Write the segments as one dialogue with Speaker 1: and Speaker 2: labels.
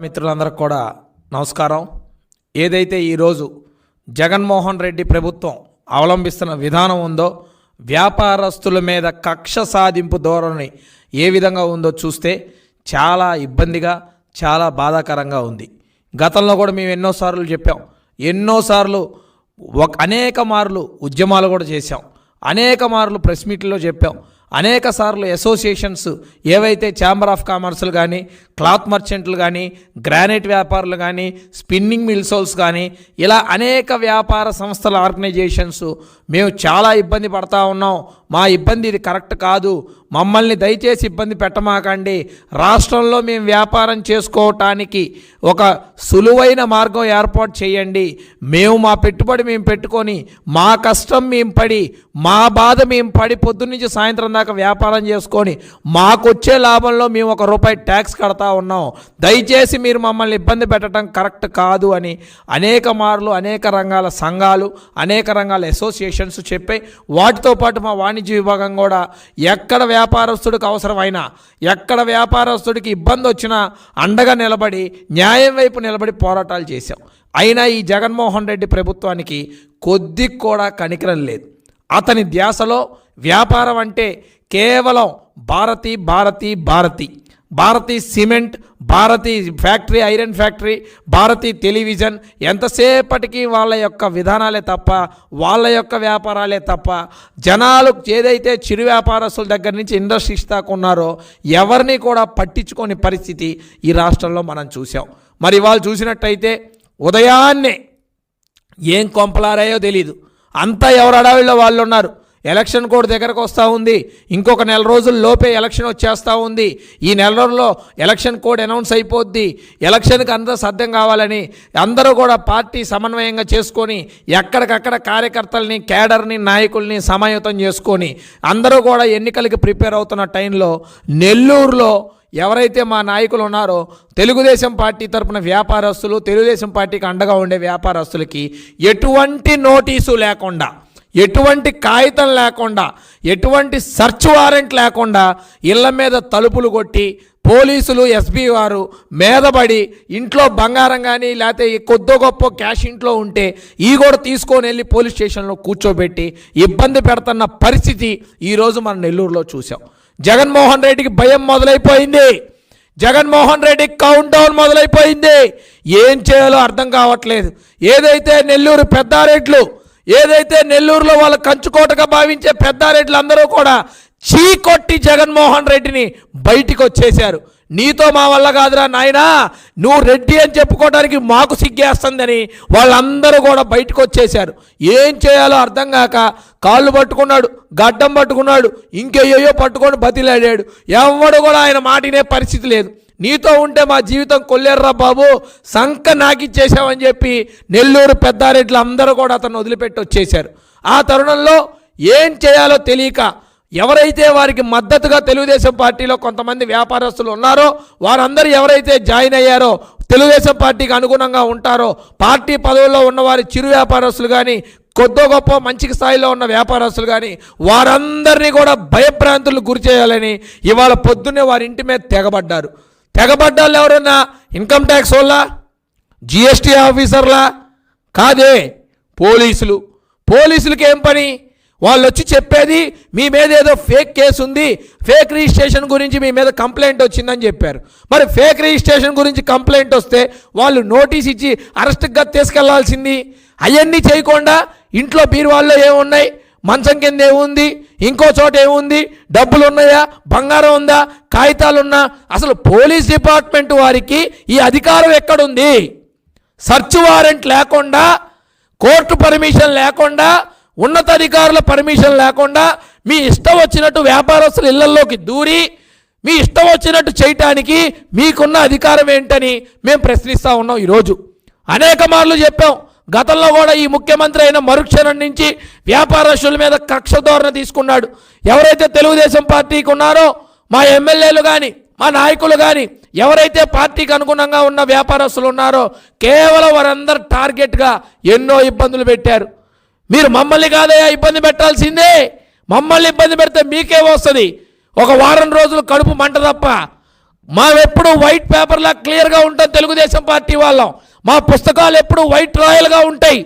Speaker 1: మిత్రులందరికి కూడా నమస్కారం. ఏదైతే ఈరోజు జగన్మోహన్ రెడ్డి ప్రభుత్వం అవలంబిస్తున్న విధానం ఉందో వ్యాపారస్తుల మీద కక్ష సాధింపు ధోరణి ఏ విధంగా ఉందో చూస్తే చాలా ఇబ్బందిగా చాలా బాధాకరంగా ఉంది. గతంలో కూడా మేము ఎన్నోసార్లు చెప్పాం. ఎన్నోసార్లు ఒక అనేక మార్లు ఉద్యమాలు కూడా చేశాం. అనేక మార్లు ప్రెస్ మీట్లో చెప్పాం. అనేక సార్లు అసోసియేషన్స్ ఏవైతే ఛాంబర్ ఆఫ్ కామర్స్లు కానీ క్లాత్ మర్చెంట్లు కానీ గ్రానైట్ వ్యాపారులు కానీ స్పిన్నింగ్ మిల్సోల్స్ కానీ ఇలా అనేక వ్యాపార సంస్థల ఆర్గనైజేషన్స్ మేము చాలా ఇబ్బంది పడతా ఉన్నాం. మా ఇబ్బంది ఇది కరెక్ట్ కాదు. మమ్మల్ని దయచేసి ఇబ్బంది పెట్టమాకండి. రాష్ట్రంలో మేము వ్యాపారం చేసుకోవటానికి ఒక సులువైన మార్గం ఏర్పాటు చేయండి. మేము మా పెట్టుబడి మేము పెట్టుకొని మా కష్టం మేము పడి మా బాధ మేము పడి పొద్దున్నుంచి సాయంత్రం దాకా వ్యాపారం చేసుకొని మాకొచ్చే లాభంలో మేము ఒక రూపాయి ట్యాక్స్ కడతా ఉన్నాం. దయచేసి మీరు మమ్మల్ని ఇబ్బంది పెట్టడం కరెక్ట్ కాదు అని అనేక మార్లు అనేక రంగాల సంఘాలు అనేక రంగాల అసోసియేషన్స్ చెప్పాయి వాటితో పాటు మా వాణిజ్య విభాగం కూడా ఎక్కడ వ్యాపారస్తుడికి అవసరమైనా ఎక్కడ వ్యాపారస్తుడికి ఇబ్బంది వచ్చినా అండగా నిలబడి న్యాయం వైపు నిలబడి పోరాటాలు చేశాం. అయినా ఈ జగన్మోహన్ రెడ్డి ప్రభుత్వానికి కొద్ది కూడా కనికరం లేదు. అతని ధ్యాసలో వ్యాపారం అంటే కేవలం Bharathi Bharathi Bharathi. Bharathi cement Bharathi factory iron factory Bharathi television ఎంతసేపటికి వాళ్ళ యొక్క విధానాలే తప్ప వాళ్ళ యొక్క వ్యాపారాలే తప్ప జనాలు ఏదైతే చిరు వ్యాపారస్తుల దగ్గర నుంచి ఇండస్ట్రీస్ దాకా ఉన్నారో ఎవరిని కూడా పట్టించుకోని పరిస్థితి ఈ రాష్ట్రంలో మనం చూసాం మరి వాళ్ళు చూసినట్టయితే ఉదయాన్నే ఏం కొంపలారాయో తెలీదు. అంతా ఎవరు అడావిలో వాళ్ళు ఉన్నారు ఎలక్షన్ కోడ్ దగ్గరకు వస్తూ ఉంది. ఇంకొక నెల రోజుల లోపే ఎలక్షన్ వచ్చేస్తూ ఉంది. ఈ నెల రోజుల్లో ఎలక్షన్ కోడ్ అనౌన్స్ అయిపోద్ది. ఎలక్షన్కి అందరూ సాధ్యం కావాలని అందరూ కూడా పార్టీ సమన్వయంగా చేసుకొని ఎక్కడికక్కడ కార్యకర్తల్ని కేడర్ని నాయకుల్ని సమాయుతం చేసుకొని అందరూ కూడా ఎన్నికలకి ప్రిపేర్ అవుతున్న టైంలో నెల్లూరులో ఎవరైతే మా నాయకులు ఉన్నారో తెలుగుదేశం పార్టీ తరపున వ్యాపారస్తులు తెలుగుదేశం పార్టీకి అండగా ఉండే వ్యాపారస్తులకి ఎటువంటి నోటీసు లేకుండా ఎటువంటి కాగితం లేకుండా ఎటువంటి సర్చ్ వారెంట్ లేకుండా ఇళ్ళ మీద తలుపులు కొట్టి పోలీసులు ఎస్బీ వారు మీదపడి ఇంట్లో బంగారం కానీ లేకపోతే కొద్దో గొప్ప క్యాష్ ఇంట్లో ఉంటే ఈ కూడా తీసుకొని వెళ్ళి పోలీస్ స్టేషన్లో కూర్చోబెట్టి ఇబ్బంది పెడుతున్న పరిస్థితి ఈరోజు మనం నెల్లూరులో చూసాం జగన్మోహన్ రెడ్డికి భయం మొదలైపోయింది. జగన్మోహన్ రెడ్డి కౌంట్ డౌన్ మొదలైపోయింది. ఏం చేయాలో అర్థం కావట్లేదు. ఏదైతే నెల్లూరు పెద్దారెడ్లు ఏదైతే నెల్లూరులో వాళ్ళ కంచుకోటగా భావించే పెద్దారెడ్లు అందరూ కూడా చీకొట్టి జగన్మోహన్ రెడ్డిని బయటికి వచ్చేశారు. నీతో మా వల్ల కాదురా నాయనా నువ్వు రెడ్డి అని చెప్పుకోవడానికి మాకు సిగ్గేస్తుందని వాళ్ళందరూ కూడా బయటకు వచ్చేశారు. ఏం చేయాలో అర్థం కాక కాళ్ళు పట్టుకున్నాడు గడ్డం పట్టుకున్నాడు ఇంకేయో పట్టుకొని బతిలాడాడు. ఎవడు కూడా ఆయన మాటినే పరిస్థితి లేదు. నీతో ఉంటే మా జీవితం కొల్లేర్రా బాబు. సంక నాకిచ్చేసామని చెప్పి నెల్లూరు పెద్దారెడ్లు అందరూ కూడా అతను వదిలిపెట్టి వచ్చేశారు. ఆ తరుణంలో ఏం చేయాలో తెలియక ఎవరైతే వారికి మద్దతుగా తెలుగుదేశం పార్టీలో కొంతమంది వ్యాపారస్తులు ఉన్నారో వారందరూ ఎవరైతే జాయిన్ అయ్యారో తెలుగుదేశం పార్టీకి అనుగుణంగా ఉంటారో పార్టీ పదవుల్లో ఉన్నవారి చిరు వ్యాపారస్తులు కానీ కొద్దో గొప్ప మంచి స్థాయిలో ఉన్న వ్యాపారస్తులు కానీ వారందరినీ కూడా భయభ్రాంతులు గురి చేయాలని ఇవాళ పొద్దున్నే వారి ఇంటి మీద తెగబడ్డారు. తెగబడ్డాళ్ళు ఎవరన్నా? ఇన్కమ్ ట్యాక్స్ వల్ల జిఎస్టీ ఆఫీసర్లా? కాదే పోలీసులు. పోలీసులకి ఏం పని? వాళ్ళు వచ్చి చెప్పేది మీ మీద ఏదో ఫేక్ కేసు ఉంది ఫేక్ రిజిస్ట్రేషన్ గురించి మీ మీద కంప్లైంట్ వచ్చిందని చెప్పారు. మరి ఫేక్ రిజిస్ట్రేషన్ గురించి కంప్లైంట్ వస్తే వాళ్ళు నోటీస్ ఇచ్చి అరెస్ట్గా తీసుకెళ్ళాల్సింది అవన్నీ చేయకుండా ఇంట్లో బీరువాల్లో ఏమున్నాయి? మంచం కింద ఏముంది ఇంకో చోట ఏముంది డబ్బులు ఉన్నాయా బంగారం ఉందా కాగితాలున్నా? అసలు పోలీస్ డిపార్ట్మెంట్ వారికి ఈ అధికారం ఎక్కడుంది? సర్చ్ వారెంట్ లేకుండా కోర్టు పర్మిషన్ లేకుండా ఉన్నతాధికారుల పర్మిషన్ లేకుండా మీ ఇష్టం వచ్చినట్టు వ్యాపారస్తుల ఇళ్ళలోకి దూరి మీ ఇష్టం వచ్చినట్టు చేయటానికి మీకున్న అధికారం ఏంటని మేము ప్రశ్నిస్తూ ఉన్నాం ఈరోజు. అనేక మార్లు చెప్పాం గతంలో కూడా ఈ ముఖ్యమంత్రి అయిన మరుక్షణం నుంచి వ్యాపారస్తుల మీద కక్ష ధోరణ తీసుకున్నాడు. ఎవరైతే తెలుగుదేశం పార్టీకి ఉన్నారో మా ఎమ్మెల్యేలు కానీ మా నాయకులు కానీ ఎవరైతే పార్టీకి అనుగుణంగా ఉన్న వ్యాపారస్తులు ఉన్నారో కేవలం వారందరు టార్గెట్గా ఎన్నో ఇబ్బందులు పెట్టారు. మీరు మమ్మల్ని కాదయ్యా ఇబ్బంది పెట్టాల్సిందే. మమ్మల్ని ఇబ్బంది పెడితే మీకే వస్తుంది. ఒక వారం రోజులు కడుపు మంట తప్ప. మావెప్పుడు వైట్ పేపర్లా క్లియర్గా ఉంటాం తెలుగుదేశం పార్టీ వాళ్ళం. మా పుస్తకాలు ఎప్పుడు వైట్ రాయల్గా ఉంటాయి.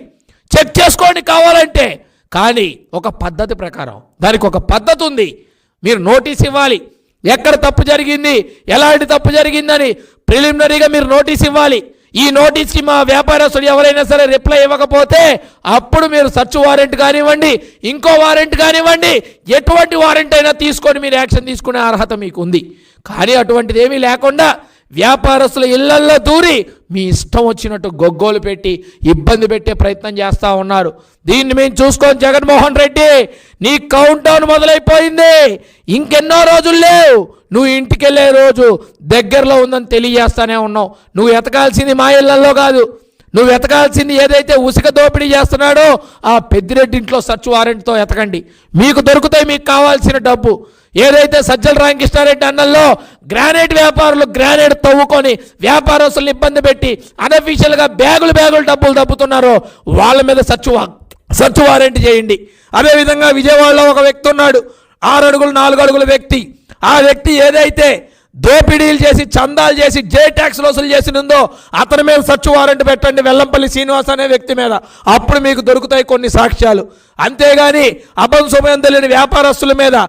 Speaker 1: చెక్ చేసుకోండి కావాలంటే. కానీ ఒక పద్ధతి ప్రకారం దానికి ఒక పద్ధతి ఉంది. మీరు నోటీస్ ఇవ్వాలి. ఎక్కడ తప్పు జరిగింది ఎలాంటి తప్పు జరిగిందని ప్రిలిమినరీగా మీరు నోటీస్ ఇవ్వాలి. ఈ నోటీస్కి మా వ్యాపారస్తుడు ఎవరైనా సరే రిప్లై ఇవ్వకపోతే అప్పుడు మీరు సర్చ్ వారెంట్ కానివ్వండి ఇంకో వారెంట్ కానివ్వండి ఎటువంటి వారెంట్ అయినా తీసుకొని మీరు యాక్షన్ తీసుకునే అర్హత మీకు ఉంది కానీ అటువంటిది ఏమీ లేకుండా వ్యాపారస్తుల ఇళ్ళల్లో దూరి మీ ఇష్టం వచ్చినట్టు గొగ్గోలు పెట్టి ఇబ్బంది పెట్టే ప్రయత్నం చేస్తూ ఉన్నారు. దీన్ని మేము చూసుకోని జగన్మోహన్ రెడ్డి. నీ కౌంట్ డౌన్ మొదలైపోయింది. ఇంకెన్నో రోజులు లేవు. నువ్వు ఇంటికి వెళ్ళే రోజు దగ్గరలో ఉందని తెలియజేస్తానే ఉన్నావు. నువ్వు ఎతకాల్సింది మా ఇళ్ళల్లో కాదు. నువ్వు ఎతకాల్సింది ఏదైతే ఉసుక దోపిడీ చేస్తున్నాడో ఆ పెద్దిరెడ్డి ఇంట్లో సర్చ్ వారెంట్తో ఎతకండి మీకు దొరుకుతాయి మీకు కావాల్సిన డబ్బు. ఏదైతే సజ్జల రామకృష్ణారెడ్డి అన్నల్లో గ్రానైట్ వ్యాపారులు గ్రానైట్ తవ్వుకొని వ్యాపారస్తులను ఇబ్బంది పెట్టి అనఫీషియల్గా బ్యాగులు బ్యాగులు డబ్బులు దబ్బుతున్నారో వాళ్ళ మీద సర్చ్ వా సర్చ్ వారెంట్ చేయండి. అదేవిధంగా విజయవాడలో ఒక వ్యక్తి ఉన్నాడు. ఆరు అడుగులు నాలుగు అడుగుల వ్యక్తి. ఆ వ్యక్తి ఏదైతే దోపిడీలు చేసి చందాలు చేసి జే ట్యాక్స్ వసూలు చేసినందో అతని మీద సర్చ్ వారెంట్ పెట్టండి వెల్లంపల్లి శ్రీనివాస్ అనే వ్యక్తి మీద. అప్పుడు మీకు దొరుకుతాయి కొన్ని సాక్ష్యాలు. అంతేగాని అభం శుభం తెలియని వ్యాపారస్తుల మీద